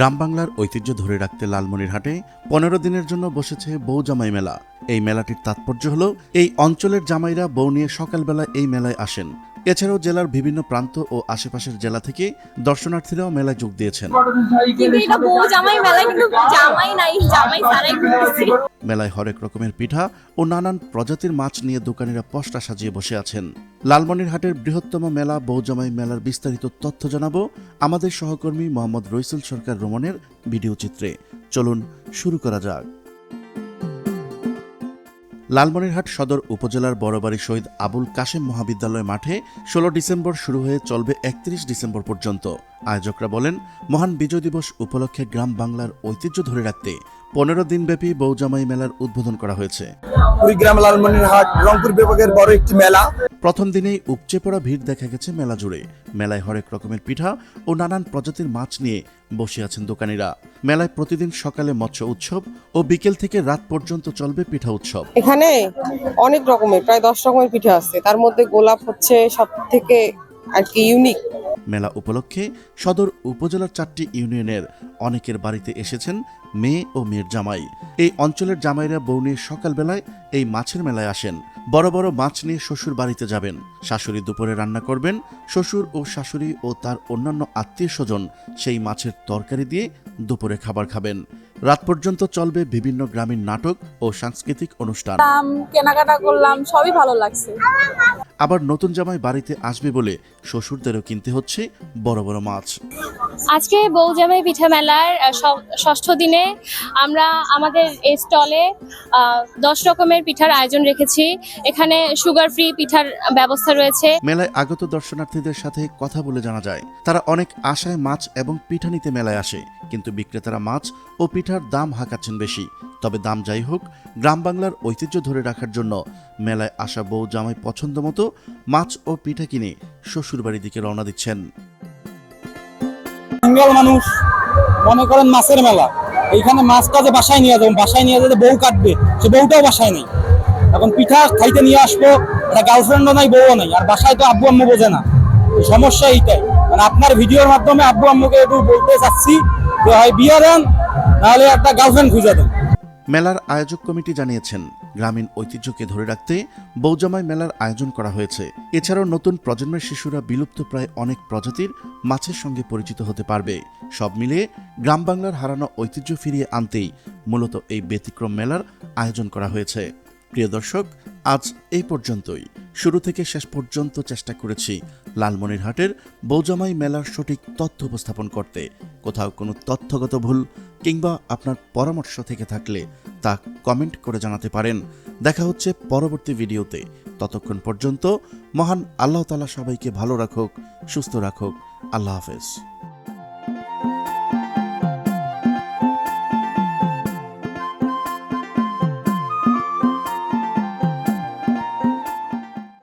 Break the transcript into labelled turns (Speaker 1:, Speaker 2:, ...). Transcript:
Speaker 1: গ্রাম বাংলার ঐতিহ্য ধরে রাখতে লালমনিরহাটে পনেরো দিনের জন্য বসেছে বউ জামাই মেলা। এই মেলাটির তাৎপর্য হল, এই অঞ্চলের জামাইরা বউ নিয়ে সকালবেলা এই মেলায় আসেন। এছাড়াও জেলার বিভিন্ন প্রান্ত ও আশেপাশের জেলা থেকে দর্শনার্থীরাও মেলায় যোগ দিয়েছেন। মেলায় হরেক রকমের পিঠা ও নানান প্রজাতির মাছ নিয়ে দোকানিরা পশটা সাজিয়ে বসে আছেন। লালমনিরহাটের বৃহত্তম মেলা বৌজামাই মেলার বিস্তারিত তথ্য জানাব আমাদের সহকর্মী মোহাম্মদ রইসুল সরকার রোমনের ভিডিও চিত্রে। চলুন শুরু করা যাক। লালমনিরহাট সদর উপজেলার বড়বাড়ি শহীদ আবুল কাশেম মহাবিদ্যালয় মাঠে ষোলো ডিসেম্বর শুরু হয়ে চলবে একত্রিশ ডিসেম্বর পর্যন্ত। আয়োজকরা বলেন, মহান বিজয় দিবস উপলক্ষে গ্রাম বাংলার ঐতিহ্য ধরে রাখতে পনেরো দিনব্যাপী বৌজামাই মেলার উদ্বোধন করা হয়েছে।
Speaker 2: কুড়িগ্রাম লালমনিরহাট রংপুর বিভাগের বড় একটি মেলা।
Speaker 1: প্রথম দিনেই উপচে পড়া ভিড় দেখা গেছে মেলা জুড়ে। মেলায় হরেক রকমের পিঠা ও নানান প্রজাতির মাছ নিয়ে বসে আছেন দোকানিরা। মেলায় প্রতিদিন সকালে মৎস্য উৎসব ও বিকেল থেকে রাত পর্যন্ত চলবে পিঠা উৎসব।
Speaker 3: এখানে অনেক রকমের প্রায় দশ রকমের পিঠা আছে। তার মধ্যে গোলাপ হচ্ছে সব থেকে আর কি ইউনিক
Speaker 1: মেলা উপলক্ষে সদর উপজেলার চারটি ইউনিয়নের অনেকের বাড়িতে এসেছেন মেয়ে ও মেয়ের জামাই। এই অঞ্চলের জামাইরা বউ নিয়ে সকালবেলায় এই মাছের মেলায় আসেন। বড় বড় মাছ নিয়ে শ্বশুর বাড়িতে যাবেন। শাশুড়ি দুপুরে রান্না করবেন। শ্বশুর ও শাশুড়ি ও তার অন্যান্য আত্মীয় স্বজন সেই মাছের তরকারি দিয়ে দুপুরে খাবার খাবেন। রাত পর্যন্ত চলবে বিভিন্ন গ্রামীণ নাটক ও সাংস্কৃতিক অনুষ্ঠান।
Speaker 4: কেনাকাটা করলাম সবই ভালো লাগছে।
Speaker 1: আবার নতুন জামাই বাড়িতে আসবে বলে শ্বশুরদেরও কিনতে হচ্ছে বড় বড় মাছ।
Speaker 5: আজকে বৌজামাই পিঠা মেলার ষষ্ঠ দিনে আমরা আমাদের এই স্টলে দশ রকমের পিঠার আয়োজন রেখেছি। এখানে সুগার ফ্রি পিঠার ব্যবস্থা রয়েছে।
Speaker 1: মেলায় আগত দর্শনার্থীদের সাথে কথা বলে জানা যায়, তারা অনেক আশায় মাছ এবং পিঠা নিতে মেলায় আসে, কিন্তু বিক্রেতারা মাছ ও পিঠার দাম হাঁকাচ্ছেন বেশি। তবে দাম যাই হোক, গ্রাম বাংলার ঐতিহ্য ধরে রাখার জন্য মেলায় আসা বউ জামাই পছন্দ মতো মাছ ও পিঠা কিনে শ্বশুরবাড়ির দিকে রওনা দিচ্ছেন।
Speaker 2: সিঙ্গল মানুষ, মনে করেন মাছের মেলা। এইখানে মাছটা যে বাসায় নিয়ে যাব, বাসায় নিয়ে যেতে বউ কাটবে, সে বউটাও বাসায় নেই। এখন পিঠা খাইতে নিয়ে আসব একটা গার্লফ্রেন্ডও নাই, বউও নাই, আর বাসায় তো আব্বু আম্মু বোঝে না। সমস্যা এইটাই। মানে আপনার ভিডিওর মাধ্যমে আব্বু আম্মুকে একটু বলতে চাচ্ছি যে হয় বিয়ে দেন, নাহলে একটা গার্লফ্রেন্ড খুঁজে দেন।
Speaker 1: মেলার আয়োজক কমিটি জানিয়েছেন গ্রামীণ ঐতিহ্যকে ধরে রাখতে বৌজামাই মেলার আয়োজন করা হয়েছে। এছাড়াও নতুন প্রজন্মের শিশুরা বিলুপ্ত প্রায় অনেক প্রজাতির মাছের সঙ্গে পরিচিত হতে পারবে। সব মিলিয়ে গ্রাম বাংলার হারানো ঐতিহ্য ফিরিয়ে আনতেই মূলত এই ব্যতিক্রম মেলার আয়োজন করা হয়েছে। প্রিয় দর্শক, আজ এই পর্যন্তই। শুরু থেকে শেষ পর্যন্ত চেষ্টা করেছি লালমনিরহাটের বৌজামাই মেলার সঠিক তথ্য উপস্থাপন করতে। কোথাও কোনো তথ্যগত ভুল কিংবা আপনার পরামর্শ থেকে থাকলে তা কমেন্ট করে জানাতে পারেন। দেখা হচ্ছে পরবর্তী ভিডিওতে। ততক্ষণ পর্যন্ত মহান আল্লাহ তালা সবাইকে ভালো রাখুক, সুস্থ রাখুক। আল্লাহ হাফেজ।